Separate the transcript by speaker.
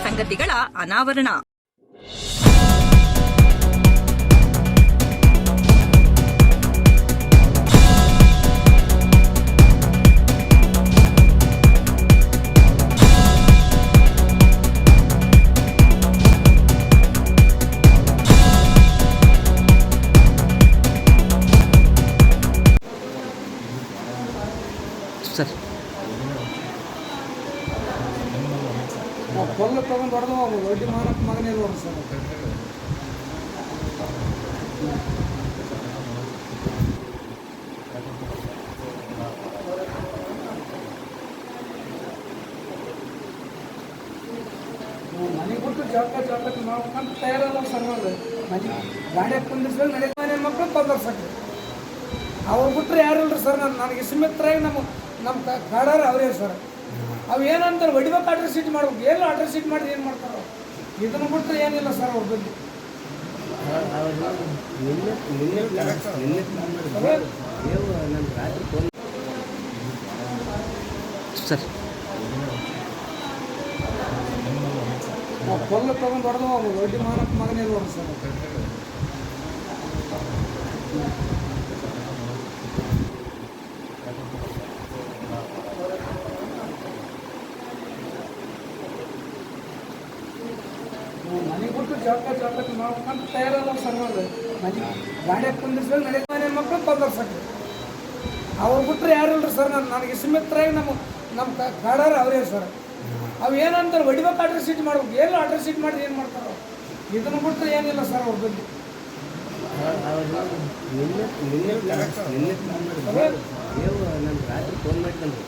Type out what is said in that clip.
Speaker 1: ಸಂಗತಿಗಳ ಅನಾವರಣ
Speaker 2: ಸರ್
Speaker 3: ಕೊಲ್ಲ ತಗೊಂಡು ಹೊಡೆದು ಒಡ್ಡಿ ಮಾನಕ್ಕೆ ಮಗನೇ ನೋಡ್ರಿ ಸರ್? ಮನೆ ಬಿಟ್ಟು ಜಾಕ ಜಾತಕ್ಕೆ ನಾವು ಕಂತ ತಯಾರಲ್ಲ ಸರ್ ಮನೆ ಗಾಡಿ ಕುಂದಿರ್ಸ್ಬೇಕು ನಡೆ ಮನೆ ಮಕ್ಕಳು ತೊಂದರ್ಸಕ್ಕೆ ಅವ್ರು ಬಿಟ್ರೆ ಯಾರು ಇಲ್ರಿ ಸರ್ ನಾನು ನನಗೆ ಸಿಮಿತ್ರ ನಮ್ಮ ನಮ್ಮ ಕಾಡಾರ ಅವರೇ ಸರ್. ಅವು ಏನಂತಾರೆ ಹೊಡಿಬೇಕು ಆರ್ಡರ್ ಸೀಟ್ ಮಾಡ್ಬೇಕು. ಎಲ್ಲ ಆರ್ಡರ್ ಸೀಟ್ ಮಾಡಿ ಏನು ಮಾಡ್ತಾರೆ ಇದನ್ನು ಬಿಟ್ಟರೆ ಏನಿಲ್ಲ ಸರ್ ಅವ್ರ ಬಗ್ಗೆ.
Speaker 2: ಸರ್.
Speaker 3: ಕೊಲ್ಲ ತಗೊಂಡು ಹೊಡೆದು ಒಡ್ಡಿ ಮಾನಕ್ಕೆ ಮಗನೇ ನೋಡ್ರಿ ಸರ್ ಮನೆ ಬಿಟ್ಟು ಜಾಗ ಜಾತಕ್ಕೆ ಮಾಡ್ಕೊಂಡು ತಯಾರಲ್ಲ ಸರ್ ನಾವು ಮನೆ ಗಾಡಿಯಾಗ ಕುಂದಿರ್ಸ್ಬೇಕು ನಡೆ ಮನೆ ಮಕ್ಕಳು ತೊಂದರ್ಸಕ್ಕೆ ಅವ್ರು ಬಿಟ್ರೆ ಯಾರು ಇಲ್ರಿ ಸರ್ ನಾನು ನನಗೆ ಸಿಮಿತ್ರಾಗಿ ನಮ್ಮ ನಮ್ಮ ಕಾಡಾರ ಅವರೇ ಸರ್. ಅವು ಏನಂತಾರೆ ಹೊಡಿಬೇಕು ಆರ್ಡರ್ ಸೀಟ್ ಮಾಡ್ಬೇಕು. ಏನು ಆರ್ಡರ್ ಶೀಟ್ ಮಾಡಿ ಏನು ಮಾಡ್ತಾರೋ ಇದನ್ನು ಬಿಟ್ಟರೆ ಏನಿಲ್ಲ ಸರ್ ಅವ್ರ ಬಗ್ಗೆ.
Speaker 2: ನಿನ್ನೆ ನಿನ್ನೆ ನಿನ್ನೆ ನನ್ನ ರಾತ್ರಿ ಫೋನ್ ಮಾಡ್ಕೊಂಡು